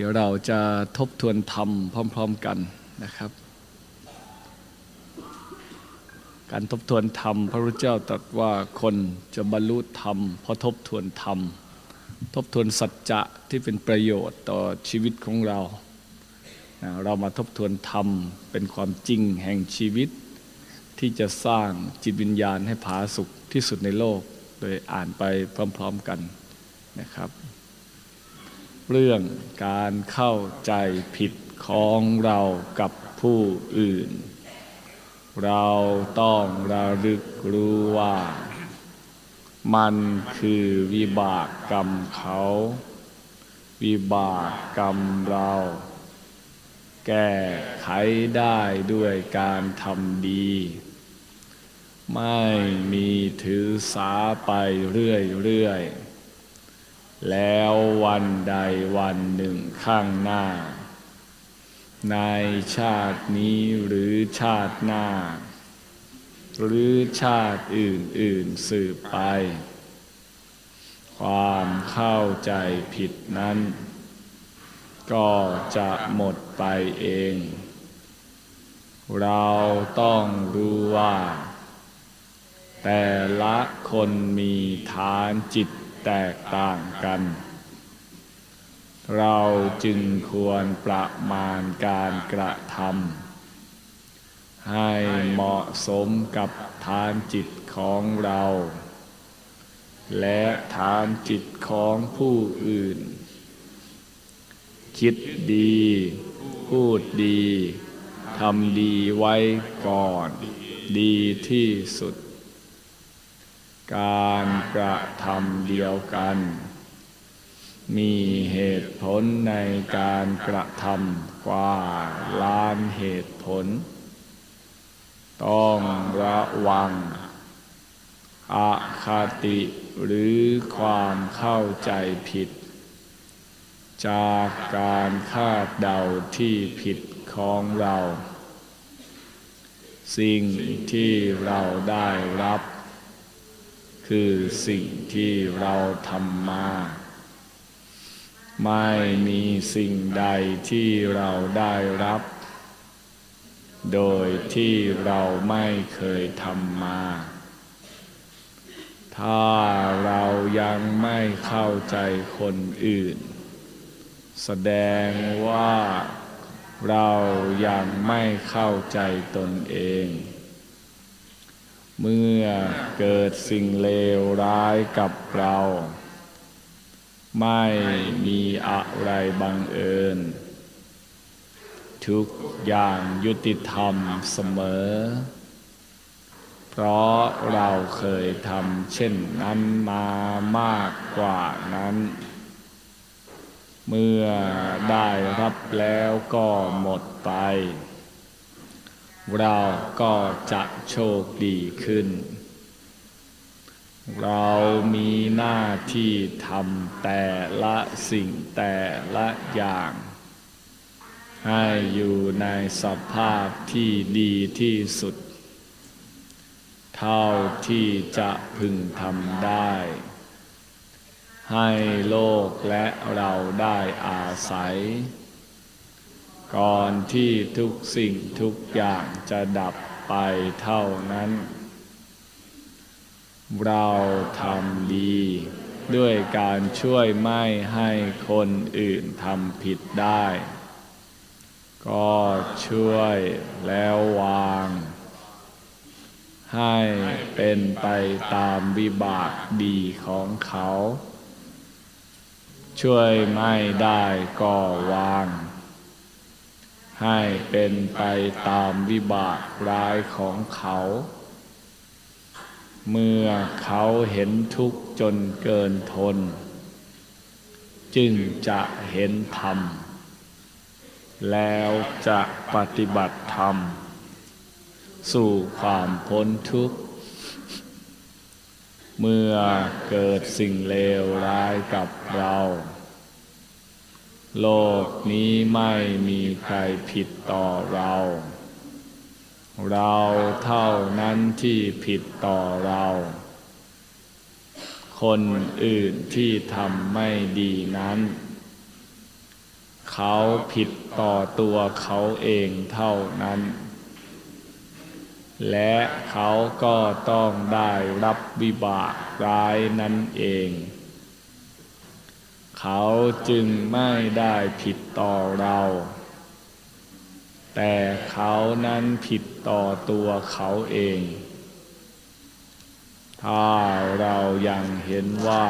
เดี๋ยวเราจะทบทวนธรรมพร้อม ๆกันนะครับ การทบทวนธรรม พระพุทธเจ้าตรัสว่าคนจะบรรลุธรรมเพราะทบทวนธรรม ทบทวนสัจจะที่เป็นประโยชน์ต่อชีวิตของเรา เรามาทบทวนธรรมเป็นความจริงแห่งชีวิต ที่จะสร้างจิตวิญญาณให้ผาสุขที่สุดในโลก โดยอ่านไปพร้อม ๆกันนะครับ เรื่องการเข้าใจผิดของเรากับผู้อื่น เราต้องระลึกรู้ว่า มันคือวิบากกรรมเขา วิบากกรรมเรา แก้ไขได้ด้วยการทำดี ไม่มีถือสาไปเรื่อยๆ แล้ววันใดวันหนึ่งข้างหน้า ในชาตินี้หรือชาติหน้า หรือชาติอื่น ๆ สืบไป ความเข้าใจผิดนั้น ก็จะหมดไปเอง เราต้องรู้ว่า แต่ละคนมีฐานจิต แตกต่างกัน เราจึงควรประมาณการกระทำให้เหมาะสมกับฐานจิตของเรา และฐานจิตของผู้อื่น คิดดีพูดดีทำดีไว้ก่อน ดีที่สุด การกระทำเดียวกัน มีเหตุผลในการกระทำกว่าล้านเหตุผล ต้องระวังอคติหรือความเข้าใจผิด จากการคาดเดาที่ผิดของเรา สิ่งที่เราได้รับ คือสิ่งที่เราทำมา ไม่มีสิ่งใดที่เราได้รับ โดยที่เราไม่เคยทำมา ถ้าเรายังไม่เข้าใจคนอื่น แสดงว่าเรายังไม่เข้าใจตนเอง เมื่อเกิดสิ่งเลวร้ายกับเรา ไม่มีอะไรบังเอิญ ทุกอย่างยุติธรรมเสมอ เพราะเราเคยทำเช่นนั้นมามากกว่านั้น เมื่อได้รับแล้วก็หมดไป เราก็จะโชคดีขึ้น เรามีหน้าที่ทำแต่ละสิ่งแต่ละอย่าง ให้อยู่ในสภาพที่ดีที่สุด เท่าที่จะพึงทำได้ ให้โลกและเราได้อาศัย ก่อนที่ทุกสิ่งทุกอย่างจะดับไปเท่านั้น เราทำดี ด้วยการช่วยไม่ให้คนอื่นทำผิดได้ ก็ช่วยแล้ววาง ให้เป็นไปตามวิบากดีของเขา ช่วยไม่ได้ก็วาง ให้เป็นไปตามวิบากร้ายของเขา เมื่อเขาเห็นทุกข์จนเกินทน จึงจะเห็นธรรม แล้วจะปฏิบัติธรรม สู่ความพ้นทุกข์ เมื่อเกิดสิ่งเลวร้ายกับเรา โลกนี้ไม่มีใครผิดต่อเรา เราเท่านั้นที่ผิดต่อเรา คนอื่นที่ทำไม่ดีนั้น เขาผิดต่อตัวเขาเองเท่านั้น และเขาก็ต้องได้รับวิบากร้ายนั่นเอง เขาจึงไม่ได้ผิดต่อเรา แต่เขานั้นผิดต่อตัวเขาเอง ถ้าเรายังเห็นว่า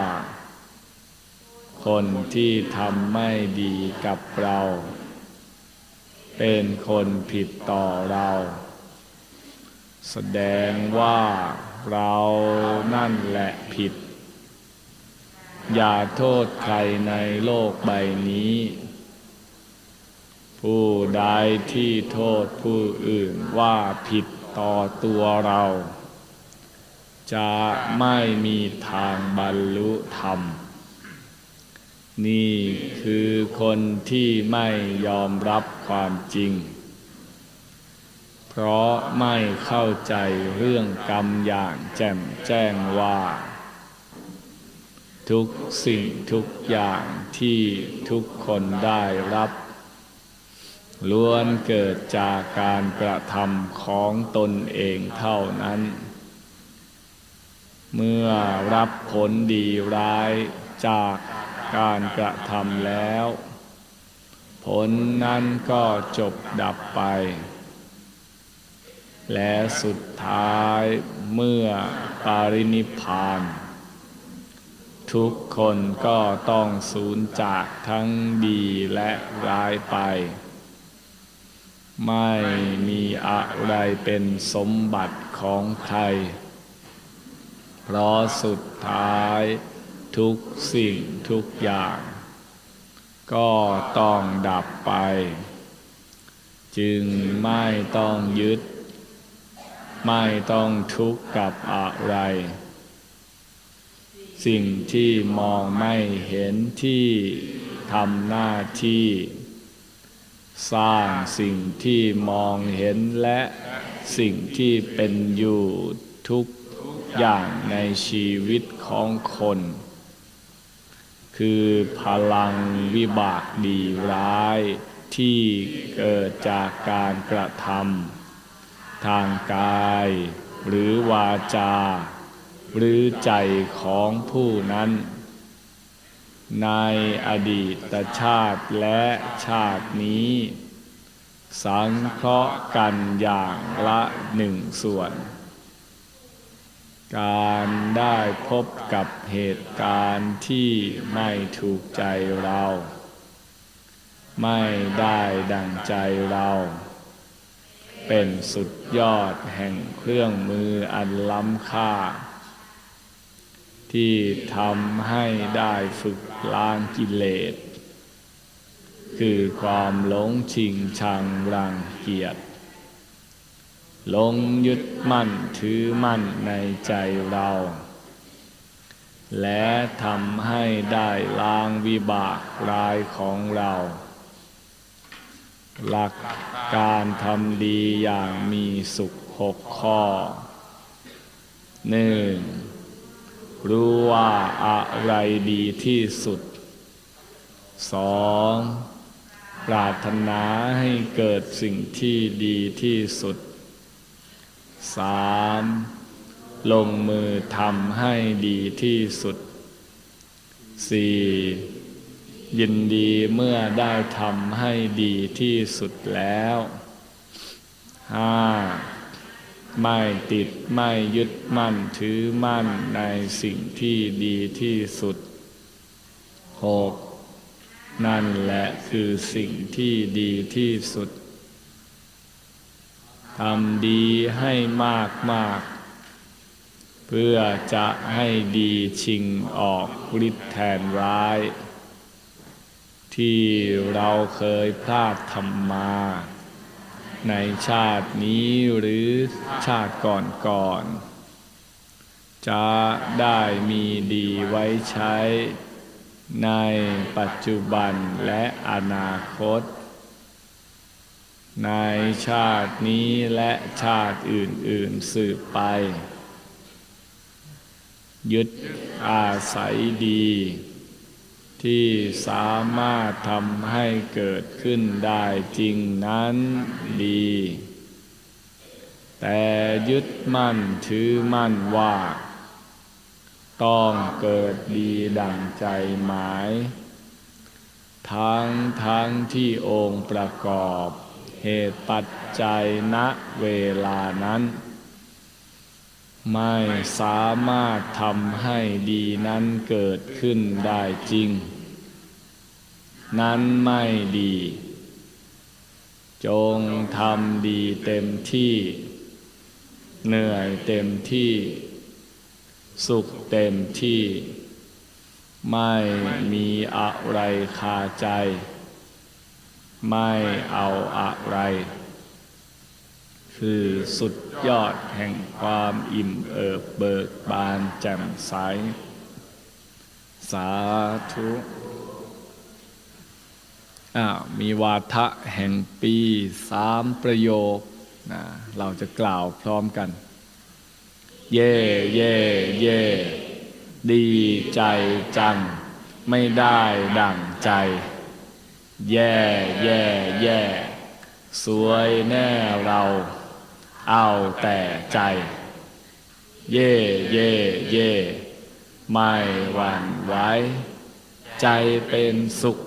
คนที่ทำไม่ดีกับเรา เป็นคนผิดต่อเรา แสดงว่าเรานั่นแหละผิด อย่าโทษใครในโลกใบนี้ ผู้ใดที่โทษผู้อื่นว่าผิดต่อตัวเรา จะไม่มีทางบรรลุธรรม นี่คือคนที่ไม่ยอมรับความจริง เพราะไม่เข้าใจเรื่องกรรมอย่างแจ่มแจ้งว่า ทุกสิ่งทุกอย่างที่ทุกคนได้รับ ล้วนเกิดจากการกระทำของตนเองเท่านั้น เมื่อรับผลดีร้ายจากการกระทำแล้ว ผลนั้นก็จบดับไป และสุดท้ายเมื่อปารินิพพาน ทุกคนก็ต้องสูญจากทั้งดีและร้ายไป ไม่มีอะไรเป็นสมบัติของใคร เพราะสุดท้ายทุกสิ่งทุกอย่าง ก็ต้องดับไป จึงไม่ต้องยึด ไม่ต้องทุกข์กับอะไร สิ่งที่มองไม่เห็นที่ทำหน้าที่ สร้างสิ่งที่มองเห็นและสิ่งที่เป็นอยู่ทุกอย่างในชีวิตของคน คือพลังวิบากดีร้ายที่เกิดจากการกระทำทางกายหรือวาจา หรือใจของผู้นั้น ในอดีตชาติและชาตินี้ สังเคราะห์กันอย่างละหนึ่งส่วน การได้พบกับเหตุการณ์ที่ไม่ถูกใจเรา ไม่ได้ดังใจเราเป็นสุดยอดแห่งเครื่องมืออันล้ำค่า ที่ทำให้ได้ฝึกล้างกิเลส คือความหลงชิงชังรังเกียจหลงยึดมั่นถือมั่นในใจเรา และทำให้ได้ล้างวิบากรายของเรา หลักการทำดีอย่างมีสุขหกข้อหนึ่ง รู้ว่าอะไรดีที่สุดสองปรารถนาให้เกิดสิ่งที่ดีที่สุดสามลงมือทำให้ดีที่สุดสี่ยินดีเมื่อได้ทำให้ดีที่สุดแล้วห้า ไม่ติดไม่ยึดมั่นถือมั่นในสิ่งที่ดีที่สุดหกนั่นแหละคือสิ่งที่ดีที่สุดทำดีให้มากมาก เพื่อจะให้ดีชิงออกฤทธิ์แทนร้าย ที่เราเคยพลาดทำมา ในชาตินี้หรือชาติก่อนๆจะได้มีดีไว้ใช้ในปัจจุบันและอนาคต ในชาตินี้และชาติอื่น ๆสืบไป ยึดอาศัยดี ที่สามารถทำให้เกิดขึ้นได้จริงนั้นดี แต่ยึดมั่นถือมั่นว่า ต้องเกิดดีดังใจหมาย ทั้งทั้งที่องค์ประกอบเหตุปัจจัยณเวลานั้น ไม่สามารถทำให้ดีนั้นเกิดขึ้นได้จริง นั้นไม่ดี จงทำดีเต็มที่ เหนื่อยเต็มที่ สุขเต็มที่ ไม่มีอะไรคาใจ ไม่เอาอะไร คือสุดยอดแห่งความอิ่มเอิบเบิกบานแจ่มใส สาธุอ้ามีวาทะแห่งปีสามประโยคนะเราจะกล่าวพร้อมกัน เย่เย่เย่ดีใจจัง ไม่ได้ดั่งใจ แย่แย่แย่สวยแน่เรา เอาแต่ใจ เย่เย่เย่ไม่หวั่นไหวใจเป็นสุข